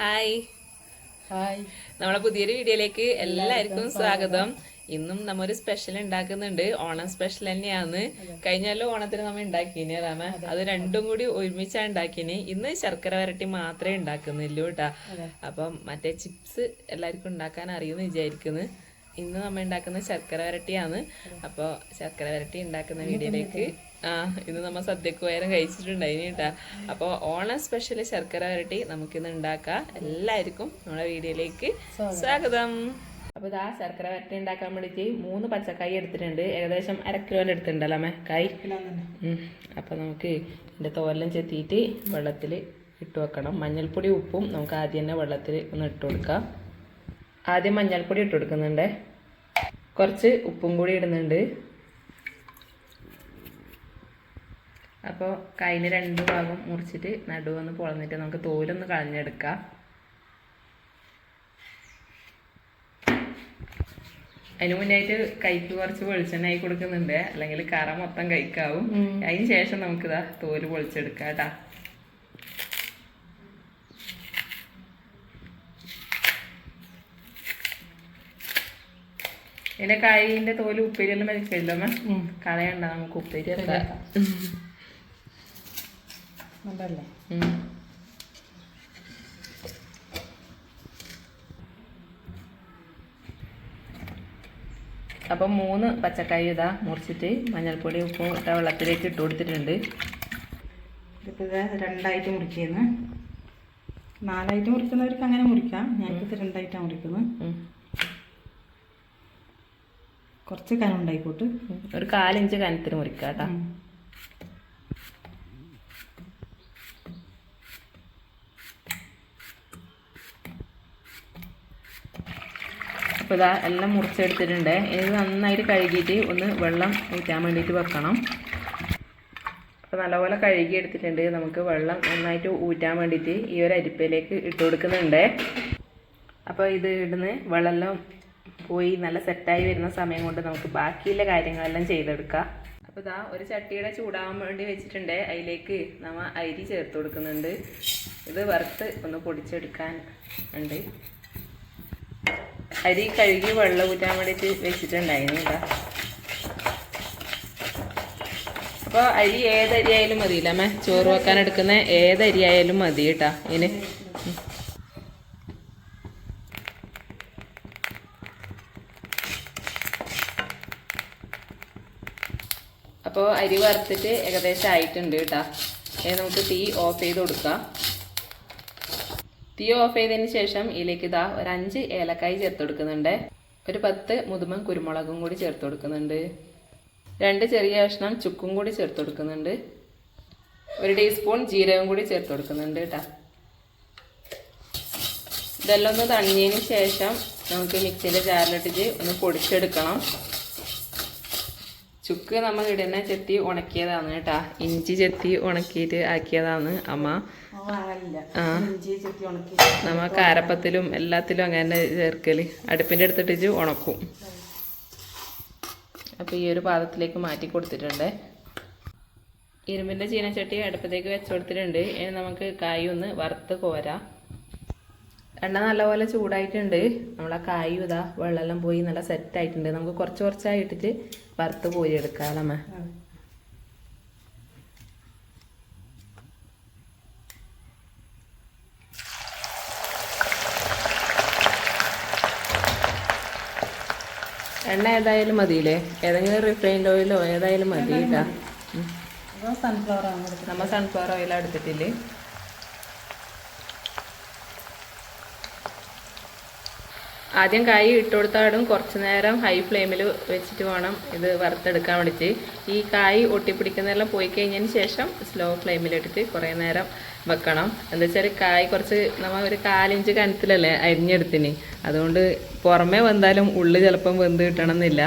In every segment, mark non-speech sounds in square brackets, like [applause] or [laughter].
Hi. Hi. നമ്മളെ പുതിയൊരു വീഡിയോയിലേക്ക് എല്ലാവർക്കും സ്വാഗതം. ഇന്നും നമ്മൊരു സ്പെഷ്യൽ ഉണ്ടാക്കുന്നുണ്ട്. ഓണം സ്പെഷ്യൽ തന്നെയാണ്. കഴിഞ്ഞാലും ഓണത്തിന് നമ്മൾ ഉണ്ടാക്കിനെ റാമ അത്. രണ്ടും കൂടി ഒരുമിച്ചാണ് ഉണ്ടാക്കിനി. ഇന്ന് ശർക്കര വരട്ടി മാത്രമേ ഉണ്ടാക്കുന്നുള്ളൂ കേട്ടാ അപ്പം മറ്റേ ചിപ്സ് എല്ലാവർക്കും ഉണ്ടാക്കാൻ അറിയുമെന്ന് വിചാരിക്കുന്നു. ഇന്ന് നമ്മൾ ഉണ്ടാക്കുന്ന ശർക്കര വരട്ടിയാണ്. അപ്പോൾ ശർക്കര വരട്ടി ഉണ്ടാക്കുന്ന വീഡിയോയിലേക്ക് ആ ഇന്ന് നമ്മൾ സദ്യക്ക് വയറും കഴിച്ചിട്ടുണ്ടായിനി കേട്ടാ. അപ്പോൾ ഓണം സ്പെഷ്യൽ ശർക്കര വരട്ടി നമുക്കിന്ന് ഉണ്ടാക്കാം. എല്ലാവർക്കും നമ്മുടെ വീഡിയോയിലേക്ക് സ്വാഗതം. അപ്പോൾ ഇതാ ശർക്കര വരട്ടി ഉണ്ടാക്കാൻ വേണ്ടിയിട്ട് മൂന്ന് പച്ചക്കായി എടുത്തിട്ടുണ്ട്. ഏകദേശം അര കിലോന്റെ എടുത്തിട്ടുണ്ടല്ലോ അമ്മ കായ്? അപ്പൊ അപ്പോൾ നമുക്ക് ഇതിന്റെ തോരലും ചെത്തിയിട്ട് വെള്ളത്തിൽ ഇട്ട് വെക്കണം. മഞ്ഞൾപ്പൊടി ഉപ്പും നമുക്ക് ആദ്യം തന്നെ വെള്ളത്തിൽ ഒന്ന് ഇട്ട് കൊടുക്കാം. ആദ്യം മഞ്ഞൾപ്പൊടി ഇട്ട് കൊടുക്കുന്നുണ്ട്. കുറച്ച് ഉപ്പും കൂടി ഇടുന്നുണ്ട്. അപ്പോൾ കൈന് രണ്ട് ഭാഗം മുറിച്ചിട്ട് നടുവൊന്ന് പൊളന്നിട്ട് നമുക്ക് തോലൊന്ന് കളഞ്ഞെടുക്കാം. അതിന് മുന്നായിട്ട് കൈക്ക് കുറച്ച് വെളിച്ചെണ്ണ ആയി കൊടുക്കുന്നുണ്ട്. അല്ലെങ്കിൽ കറ മൊത്തം കൈക്കാവും. അതിന് ശേഷം നമുക്കിതാ തോൽ പൊളിച്ചെടുക്കാം കേട്ടാ. ഇതിന്റെ കായിന്റെ തോൽ ഉപ്പേരിയെല്ലാം മരിച്ചല്ലോ കളയണ്ട നമുക്ക് ഉപ്പേരി വെക്കാം. നല്ലല്ലേ. അപ്പം മൂന്ന് പച്ചക്കായ ഇതാ മുറിച്ചിട്ട് മഞ്ഞൾപ്പൊടി ഉപ്പും ഇട്ട വെള്ളത്തിലേക്ക് ഇട്ട് കൊടുത്തിട്ടുണ്ട്. ഇതിപ്പോൾ ഇത് രണ്ടായിട്ട് മുറിക്കുന്നു നാലായിട്ട് മുറിക്കുന്നവർക്ക് അങ്ങനെ മുറിക്കാം. ഞാനിപ്പോൾ രണ്ടായിട്ടാണ് മുറിക്കുന്നത്. കുറച്ച് കനം ഉണ്ടായിക്കോട്ട്. ഒരു കാലിഞ്ച് കനത്തിന് മുറിക്കാം കേട്ടാ ഉം. അപ്പോൾ ഇതാ എല്ലാം മുറിച്ചെടുത്തിട്ടുണ്ട്. ഇത് നന്നായിട്ട് കഴുകിയിട്ട് ഒന്ന് വെള്ളം ഊറ്റാൻ വേണ്ടിയിട്ട് വെക്കണം. അപ്പോൾ നല്ലപോലെ കഴുകി എടുത്തിട്ടുണ്ട് നമുക്ക് വെള്ളം നന്നായിട്ട് ഊറ്റാൻ വേണ്ടിയിട്ട് ഈ ഒരു അരിപ്പയിലേക്ക് ഇട്ട് കൊടുക്കുന്നുണ്ട്. അപ്പോൾ ഇത് ഇടുന്ന് വെള്ളമെല്ലാം പോയി നല്ല സെറ്റായി വരുന്ന സമയം കൊണ്ട് നമുക്ക് ബാക്കിയുള്ള കാര്യങ്ങളെല്ലാം ചെയ്തെടുക്കാം. അപ്പോൾ ഇതാ ഒരു ചട്ടിയുടെ ചൂടാവാൻ വേണ്ടി വെച്ചിട്ടുണ്ട്. അതിലേക്ക് നമ്മൾ അരി ചേർത്ത് കൊടുക്കുന്നുണ്ട്. ഇത് വറുത്ത് ഒന്ന് പൊടിച്ചെടുക്കാൻ ഉണ്ട്. അരി കഴുകി വെള്ളം ഊറ്റാൻ വേണ്ടിയിട്ട് വെച്ചിട്ടുണ്ടായിരുന്നു കേട്ടോ അപ്പോൾ അരി ഏതരി ആയാലും മതിയില്ല ചോറ് വെക്കാൻ എടുക്കുന്ന ഏതരി ആയാലും മതി കേട്ടാ ഇതിന് അപ്പോൾ അരി വറുത്തിട്ട് ഏകദേശം ആയിട്ടുണ്ട് കേട്ടാ ഇനി നമുക്ക് തീ ഓഫ് ചെയ്ത് കൊടുക്കാം. തീ ഓഫ് ചെയ്തതിന് ശേഷം ഇതിലേക്ക് ഇതാ ഒരു അഞ്ച് ഏലക്കായി ചേർത്ത് കൊടുക്കുന്നുണ്ട്. ഒരു പത്ത് മുതുമൻ കുരുമുളകും കൂടി ചേർത്ത് കൊടുക്കുന്നുണ്ട്. രണ്ട് ചെറിയ കഷ്ണം ചുക്കും കൂടി ചേർത്ത് കൊടുക്കുന്നുണ്ട്. ഒരു ടീസ്പൂൺ ജീരകം കൂടി ചേർത്ത് കൊടുക്കുന്നുണ്ട് കേട്ടോ. ഇതെല്ലാം ഒന്ന് തണിഞ്ഞതിന് ശേഷം നമുക്ക് മിക്സിന്റെ ജാറിലിട്ടിട്ട് ഒന്ന് പൊടിച്ചെടുക്കണം. ചുക്ക് നമ്മൾ ഇടുന്ന ചെത്തി ഉണക്കിയതാണ് കേട്ടാ. ഇഞ്ചി ചെത്തി ഉണക്കിയിട്ട് ആക്കിയതാണ് അമ്മ. നമ്മ കാരപ്പത്തിലും എല്ലാത്തിലും അങ്ങനെ ചേർക്കൽ. അടുപ്പിന്റെ അടുത്തിട്ട് ഉണക്കും. അപ്പോൾ ഈ ഒരു പാത്രത്തിലേക്ക് മാറ്റി കൊടുത്തിട്ടുണ്ട്. ഇരുമ്പിന്റെ ചീനച്ചട്ടി അടുപ്പത്തേക്ക് വെച്ച് കൊടുത്തിട്ടുണ്ട്. ഇനി നമുക്ക് കായ് ഒന്ന് വറുത്ത് കോരാം. എണ്ണ നല്ലപോലെ ചൂടായിട്ടുണ്ട്. നമ്മളെ കായും ഇതാ വെള്ളമെല്ലാം പോയി നല്ല സെറ്റായിട്ടുണ്ട് നമുക്ക് കുറച്ച് കുറച്ചായിട്ടിട്ട് വറുത്ത് പോയി എടുക്കാമല്ലോ എണ്ണ ഏതായാലും മതിയില്ലേ? ഏതെങ്കിലും റിഫൈൻഡ് ഓയിലോ ഏതായാലും മതി. കേട്ടാ. അപ്പോൾ സൺഫ്ലവർ ഓയിൽ എടുത്തിട്ടില്ലേ? ആദ്യം കായ് ഇട്ട് കൊടുത്താടും കുറച്ച് നേരം ഹൈ ഫ്ലെയിമിൽ വെച്ചിട്ട് വേണം ഇത് വറുത്തെടുക്കാൻ വേണ്ടി ഈ കായ് ഒട്ടിപ്പിടിക്കുന്നതെല്ലാം പോയി കഴിഞ്ഞതിന് ശേഷം സ്ലോ ഫ്ലെയിമിലിട്ടിട്ട് കുറേ നേരം വെക്കണം. എന്താ വെച്ചാൽ കായ് കുറച്ച് നമ്മൾ ഒരു കാലിഞ്ച് കനത്തിലല്ലേ അരിഞ്ഞെടുത്തിന്. അതുകൊണ്ട് പുറമേ വന്നാലും ഉള്ളു ചിലപ്പം വെന്ത് കിട്ടണമെന്നില്ല.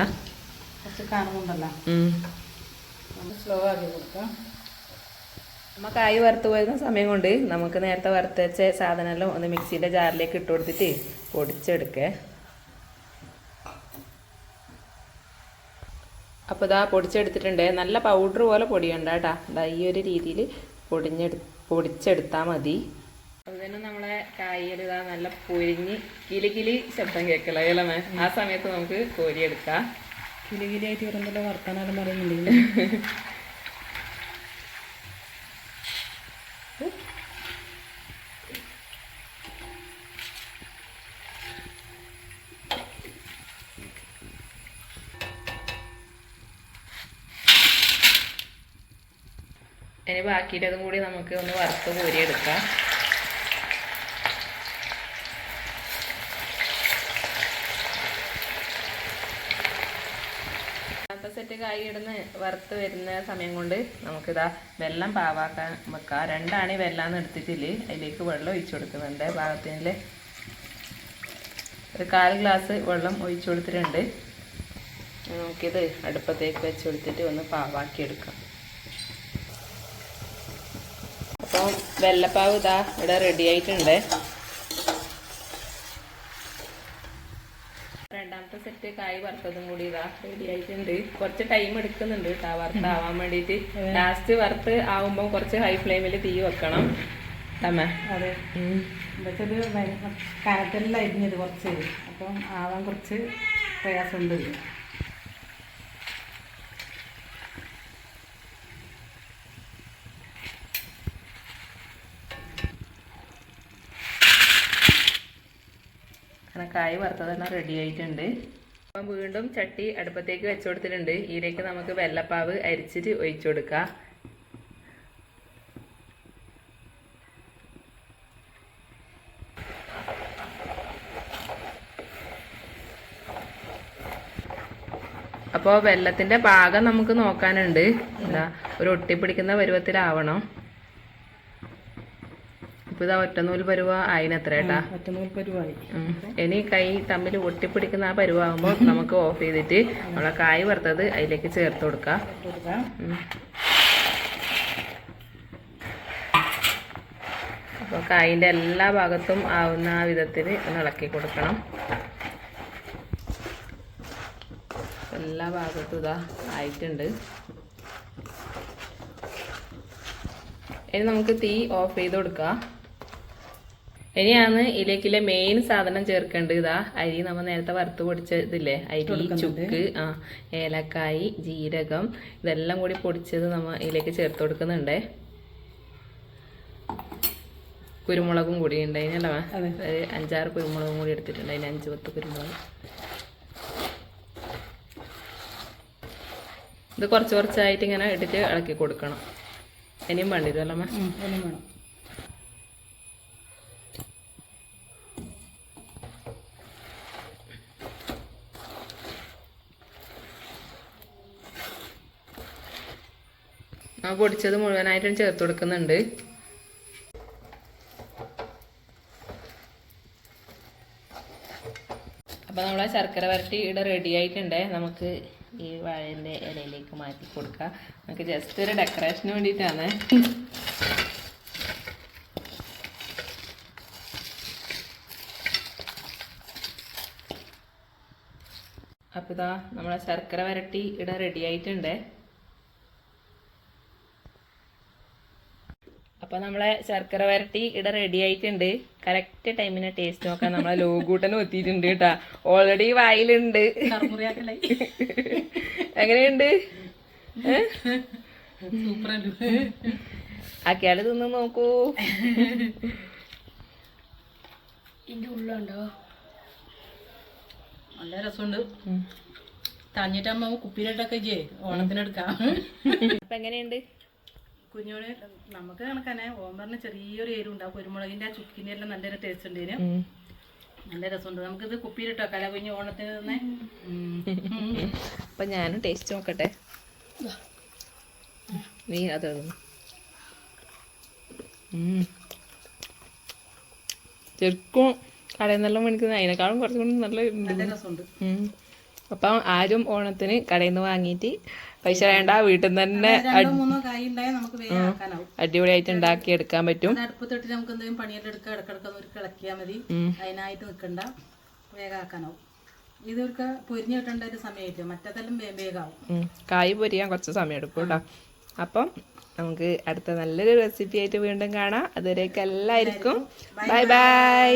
സ്ലോ ആക്കി കൊടുക്കാം. നമ്മ കായ് വറുത്ത് പോയിരുന്ന സമയം കൊണ്ട് നമുക്ക് നേരത്തെ വറുത്ത് വെച്ച സാധനമെല്ലാം ഒന്ന് മിക്സിയുടെ ജാറിലേക്ക് ഇട്ട് കൊടുത്തിട്ട് പൊടിച്ചെടുക്കേ. അപ്പോൾ ഇതാ പൊടിച്ചെടുത്തിട്ടുണ്ട്. നല്ല പൗഡർ പോലെ പൊടിയുണ്ട് കേട്ടാ. ഇതാ ഈ ഒരു രീതിയിൽ പൊടിഞ്ഞെടു പൊടിച്ചെടുത്താൽ മതി. അതുതന്നെ നമ്മളെ കായ് കായൽ ഇതാ നല്ല പൊരിഞ്ഞ് കിലി കിലി ശബ്ദം കേൾക്കല ഇളമേ ആ സമയത്ത് നമുക്ക് കോരിയെടുക്കാം. കിലി ആയിട്ട് വരുമ്പോൾ വർത്താനം പറയുന്നുണ്ട് [laughs] ഇനി ബാക്കിയുള്ളതും കൂടി നമുക്ക് ഒന്ന് വറുത്ത് കോരിയെടുക്കാം. സെറ്റ് കായ് ഇടുന്ന് വറുത്ത് വരുന്ന സമയം കൊണ്ട് നമുക്കിതാ വെള്ളം പാവാക്കാൻ വെക്കാം. രണ്ടാണി വെള്ളാന്ന് എടുത്തിട്ടില്ല? അതിലേക്ക് വെള്ളം ഒഴിച്ചു കൊടുക്കുന്നുണ്ട്. പാകത്തിന് ഒരു കാൽ ഗ്ലാസ് വെള്ളം ഒഴിച്ചു കൊടുത്തിട്ടുണ്ട്. നമുക്കിത് അടുപ്പത്തേക്ക് വെച്ച് കൊടുത്തിട്ട് ഒന്ന് പാവാക്കി എടുക്കാം അപ്പോൾ വെള്ളപ്പാവ് ഇതാ ഇവിടെ റെഡി ആയിട്ടുണ്ട്. രണ്ടാമത്തെ സെറ്റ് കായ് വറുത്തതും കൂടി ഇതാ റെഡി ആയിട്ടുണ്ട്. കുറച്ച് ടൈം എടുക്കുന്നുണ്ട് കേട്ടോ വറുത്താവാൻ വേണ്ടിയിട്ട്. ലാസ്റ്റ് വറുത്ത് ആവുമ്പോൾ കുറച്ച് ഹൈ ഫ്ലെയിമിൽ തീ വെക്കണം. അതെ. കനത്തെല്ലാം ഇത് കുറച്ച്. അപ്പം ആവാൻ കുറച്ച് പ്രയാസമുണ്ട്. കായ് വറുത്തതെല്ലാം റെഡി ആയിട്ടുണ്ട്. അപ്പം വീണ്ടും ചട്ടി അടുപ്പത്തേക്ക് വെച്ചു കൊടുത്തിട്ടുണ്ട്. ഇതിലേക്ക് നമുക്ക് വെള്ളപ്പാവ് അരിച്ചിട്ട് ഒഴിച്ചു കൊടുക്കാം. അപ്പോൾ വെള്ളത്തിന്റെ പാകം നമുക്ക് നോക്കാനുണ്ട്. എന്താ ഒരു ഒട്ടിപ്പിടിക്കുന്ന പരുവത്തിലാവണം. ഇപ്പോൾ ഇതാ ഒറ്റനൂൽ പരുവ ആയിനത്രേട്ടാ. ഒറ്റനൂൽ പരുവായി. ഇനി കൈ തമ്മിൽ ഒട്ടിപ്പിടിക്കുന്ന ആ പരുവാകുമ്പോൾ നമുക്ക് ഓഫ് ചെയ്തിട്ട് നമ്മളെ കായ് വറുത്തത് അതിലേക്ക് ചേർത്ത് കൊടുക്കാം. അപ്പൊ കായിന്റെ അപ്പോൾ കായിന്റെ എല്ലാ ഭാഗത്തും ആവുന്ന ആ വിധത്തിൽ ഒന്ന് ഇളക്കി കൊടുക്കണം. എല്ലാ ഭാഗത്തും ഇതാ ആയിട്ടുണ്ട്. ഇനി നമുക്ക് തീ ഓഫ് ചെയ്ത് കൊടുക്കാം. ഇനിയാണ് ഇതിലേക്കിലെ മെയിൻ സാധനം ചേർക്കേണ്ടത്. ഇതാ അരി നമ്മൾ നേരത്തെ വറുത്ത് പൊടിച്ചതില്ലേ അരി ചുക്ക് ആ ഏലക്കായി ജീരകം ഇതെല്ലാം കൂടി പൊടിച്ചത് നമ്മൾ ഇതിലേക്ക് ചേർത്ത് കൊടുക്കുന്നുണ്ട്. കുരുമുളകും കൂടി ഉണ്ട് അതിനല്ല അഞ്ചാറ് കുരുമുളകും കൂടി എടുത്തിട്ടുണ്ട്. അതിന് അഞ്ച് പത്ത് കുരുമുളക്. ഇത് കുറച്ച് കുറച്ചായിട്ട് ഇങ്ങനെ ഇട്ടിട്ട് ഇളക്കി കൊടുക്കണം. ഇനിയും വേണ്ടി വരുമല്ലോ അമ്മ വേണം. ആ പൊടിച്ചത് മുഴുവനായിട്ടും ചേർത്ത് കൊടുക്കുന്നുണ്ട്. അപ്പോൾ നമ്മളെ ശർക്കര വരട്ടി ഇവിടെ റെഡി ആയിട്ടുണ്ട്. നമുക്ക് ഈ വാഴന്റെ ഇലയിലേക്ക് മാറ്റി കൊടുക്കാം. നമുക്ക് ജസ്റ്റ് ഒരു ഡെക്കറേഷന് വേണ്ടിയിട്ടാണ്. അപ്പോൾ ഇതാ നമ്മളെ ശർക്കര വരട്ടി ഇവിടെ റെഡി ആയിട്ടുണ്ട്. അപ്പൊ നമ്മളെ ശർക്കര വരട്ടി ഇവിടെ റെഡി ആയിട്ടുണ്ട്. കറക്റ്റ് ടൈമിന് ടേസ്റ്റ് നോക്കാൻ നമ്മളെ ലോകൂട്ടനും എത്തിയിട്ടുണ്ട് കേട്ടാ. ഓൾറെഡി വായിലുണ്ട്. എങ്ങനെയുണ്ട്? ആക്കിയാൽ തിന്ന് നോക്കൂ. നല്ല രസമുണ്ട്. തഞ്ഞിട്ടാകുമ്പോ കുപ്പിയിലിട്ടൊക്കെ ചെയ്യേ ഓണത്തിനെടുക്കാം. അപ്പൊ എങ്ങനെയുണ്ട്? കുഞ്ഞോട് നമുക്ക് കണക്കാനെ ഓമ്പറിന് ചെറിയൊരു എരിവുണ്ടാവും കുരുമുളകിന്റെ ആ ചുക്കിന്റെ എല്ലാം നല്ലൊരു ടേസ്റ്റ് ഉണ്ട് നല്ല രസമുണ്ട്. നമുക്കിത് കുപ്പിയിലിട്ട് വെക്കാല കുഞ്ഞു ഓണത്തിന് തന്നെ? അപ്പൊ ഞാനും ടേസ്റ്റ് നോക്കട്ടെ. നീ അത് ശരിക്കും കടയിൽ നിന്നെല്ലാം മേടിക്കുന്നത് അതിനേക്കാളും കുറച്ചും കൂടി നല്ല നല്ല രസമുണ്ട്. അപ്പം ആരും ഓണത്തിന് കടയിൽ നിന്ന് വാങ്ങിയിട്ട് പൈസ വേണ്ട വീട്ടിൽ നിന്ന് തന്നെ അടിപൊളിയായിട്ട് ഉണ്ടാക്കി എടുക്കാൻ പറ്റും. അടുപ്പത്തിട്ട് നമുക്ക് എന്തെങ്കിലും പണിയെടുക്കുക എടുക്കുക ഇടക്കിടക്ക് ഒന്ന് ഇളക്കിയാൽ മതി. അതിനായിട്ട് നിൽക്കണ്ട. വേഗമാക്കാനാവും ഇതൊക്കെ പൊരിഞ്ഞ് കിട്ടേണ്ട ഒരു സമയമായിട്ട് മറ്റേതെല്ലാം വേഗം വേഗമാവും. കായ് പൊരിയാൻ കുറച്ച് സമയം എടുക്കും കേട്ടോ. അപ്പം നമുക്ക് അടുത്ത നല്ലൊരു റെസിപ്പി ആയിട്ട് വീണ്ടും കാണാം. അതുവരേക്ക് എല്ലാവർക്കും ബൈ ബൈ